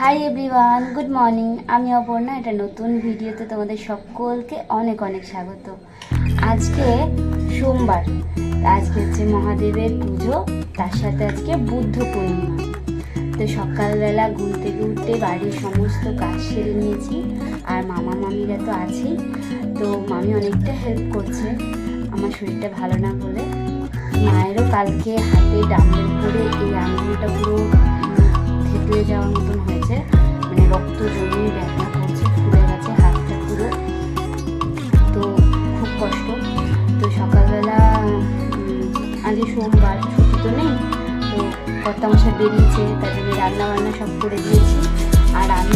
Hi everyone good morning আমি অপর্ণা। এটা নতুন ভিডিওতে তোমাদের সকলকে অনেক অনেক স্বাগত। আজকে সোমবার। আজকে হচ্ছে মহাদেবের পুজো, তার সাথে আজকে বুদ্ধ পূর্ণিমা। তো সকালবেলা থেকে উঠে বাড়ির সমস্ত কাজ সেরে নিয়েছি, আর মামা, মামিরা তো আছেই। তো মামি অনেকটা হেল্প করছে, আমার শরীরটা ভালো না বলে। মায়েরও কালকে হাতে ডাম্বেল করে এই আঙুলটা পুরো থেতলে যাওয়ার মতন হয়েছে। মানে রক্ত জমিয়ে ব্যথা করছে, ফুলে গেছে, হাতটা পুরো। তো খুব কষ্ট। তো সকালবেলা আজ সোমবার, ছুটি তো নেই, তো কর্তামশা বেরিয়েছে তার জন্য রান্না বান্না সব করে দিয়েছি। আর আমি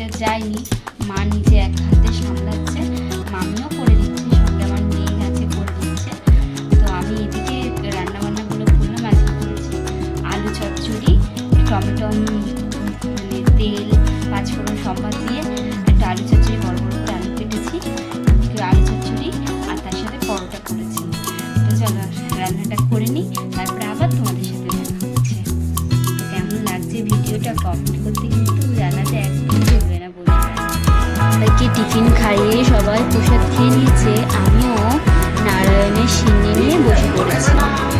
দিকটা যাইনি মা নিজে এক হাতে সামলাচ্ছে, মামিও করে দিচ্ছে সঙ্গে আমার মেয়ে গেছে করে দিচ্ছে। তো আমি এদিকে রান্নাবান্নাগুলো করলাম, আজকে করেছি আলু চচ্চড়ি, টমেটো খাইয়ে সবাই প্রসাদ খেয়ে নিয়েছে। আমিও নারায়ণের সিন্নি নিয়ে বসে পড়েছি।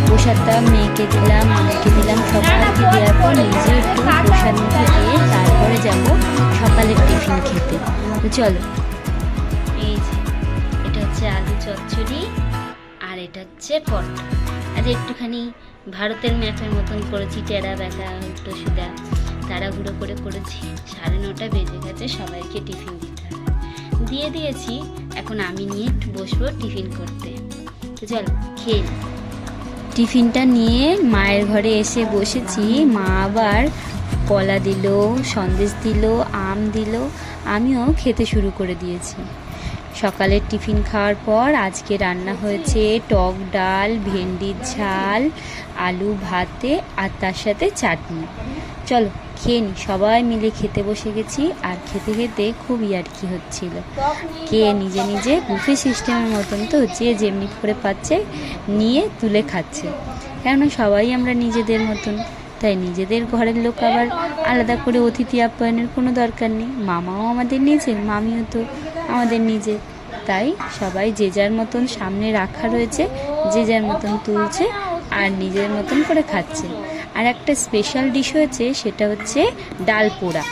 প্রসাদটা মেয়েকে দিলাম, মাকে দিলাম, সবাইকে দেওয়ার পর নিজে একটু প্রসাদ মুখে দিয়ে তারপরে যাব সকালের টিফিন খেতে। তো চলো। এই যে, এটা হচ্ছে আলু চচ্চড়ি আর এটা হচ্ছে পরোটা। আজ একটুখানি ভারতের ম্যাপের মতন করেছি, টেরা বেঁকা উল্টো সুদা তাড়াহুড়ো করে করেছি। সাড়ে নটা বেজে গেছে, সবাইকে টিফিন দিতে দিয়ে দিয়েছি, এখন আমি নিয়ে একটু বসবো টিফিন করতে। তো চলো, খেয়ে টিফিনটা নিয়ে মায়ের ঘরে এসে বসেছি। মা আবার কলা দিল, সন্দেশ দিল, আম দিল, আমিও খেতে শুরু করে দিয়েছি। সকালের টিফিন খাওয়ার পর আজকে রান্না হয়েছে টক ডাল, ভেন্ডির ঝাল, আলু ভাতে আর তার সাথে চাটনি। চলো খেয়ে নি। সবাই মিলে খেতে বসে গেছি আর খেতে খেতে খুব ইয়ার্কি হচ্ছিল। কে নিজে নিজে বুফে সিস্টেমের মতন তো যে যেমনি করে পাচ্ছে নিয়ে তুলে খাচ্ছে। কেননা সবাই আমরা নিজেদের মতন। তাই নিজেদের ঘরের লোক আবার আলাদা করে অতিথি আপ্যায়নের কোনো দরকার নেই। মামাও আমাদের নিজে মামিও তো আমাদের নিজে তাই সবাই যে যার মতন সামনে রাখা রয়েছে, যে যার মতন তুলছে আর নিজের মতন করে খাচ্ছে। আর একটা স্পেশাল ডিশ হয়েছে সেটা হচ্ছে ডাল পোড়া।